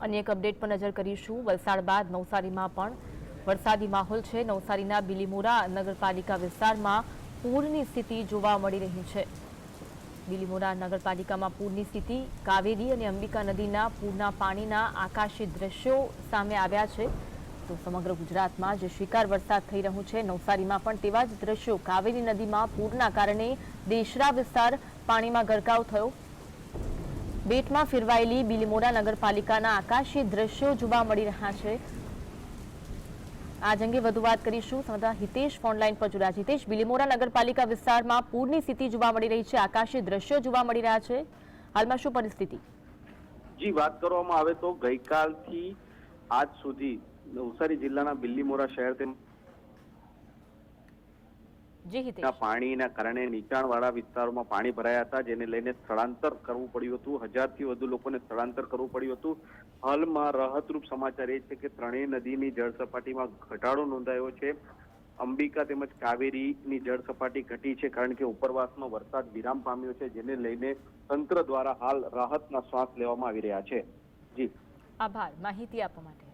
અન્ય એક અપડેટ પર નજર કરીશું. વલસાડ બાદ નવસારીમાં પણ વરસાદી માહોલ છે. નવસારીના બિલીમોરા નગરપાલિકા વિસ્તારમાં પૂરની સ્થિતિ જોવા મળી રહી છે. બિલીમોરા નગરપાલિકામાં પૂરની સ્થિતિ, કાવેરી અને અંબિકા નદીના પૂરના પાણીના આકાશી દ્રશ્યો સામે આવ્યા છે. તો સમગ્ર ગુજરાતમાં જે શિકાર વરસાદ થઈ રહ્યો છે, નવસારીમાં પણ તેવા જ દ્રશ્યો. કાવેરી નદીમાં પૂરના કારણે દેશરા વિસ્તાર પાણીમાં ગરકાવ થયો. બેટમાં ફેરવાયેલી બિલીમોરા નગરપાલિકાના આકાશી દ્રશ્યો જોવા મળી રહ્યા છે. આજ અંગે વધુ વાત કરીશું. સંવાદદાતા હિતેશ ફોનલાઈન પર જોડાયા હિતેશ બિલીમોરા નગરપાલિકા વિસ્તારમાં પૂરની સ્થિતિ જોવા મળી રહી છે. આકાશી દ્રશ્યો જોવા મળી રહ્યા છે. હાલમાં શું પરિસ્થિતિ? જી, વાત કરવામાં આવે તો ગઈકાલથી આજ સુધી નવસારી જિલ્લાના બિલીમોરા શહેર તેમજ પાણીના કારણે નીચાણવાળા વિસ્તારોમાં પાણી ભરાયા હતા જેને લઈને સ્થળાંતર કરવું પડ્યું હતું. હજારથી વધુ લોકોને સ્થળાંતર કરવું પડ્યું હતું. હાલમાં રાહતરૂપ સમાચાર એ છે કે ત્રણેય નદીની જળ સપાટીમાં ઘટાડો નોંધાયો છે. અંબિકા તેમજ કાવેરીની જળ સપાટી ઘટી છે કારણ કે ઉપરવાસમાં વરસાદ વિરામ પામ્યો છે જેને લઈને તંત્ર દ્વારા હાલ રાહતના શ્વાસ લેવામાં આવી રહ્યા છે. જી. આભાર. માહિતી આપવા માટે.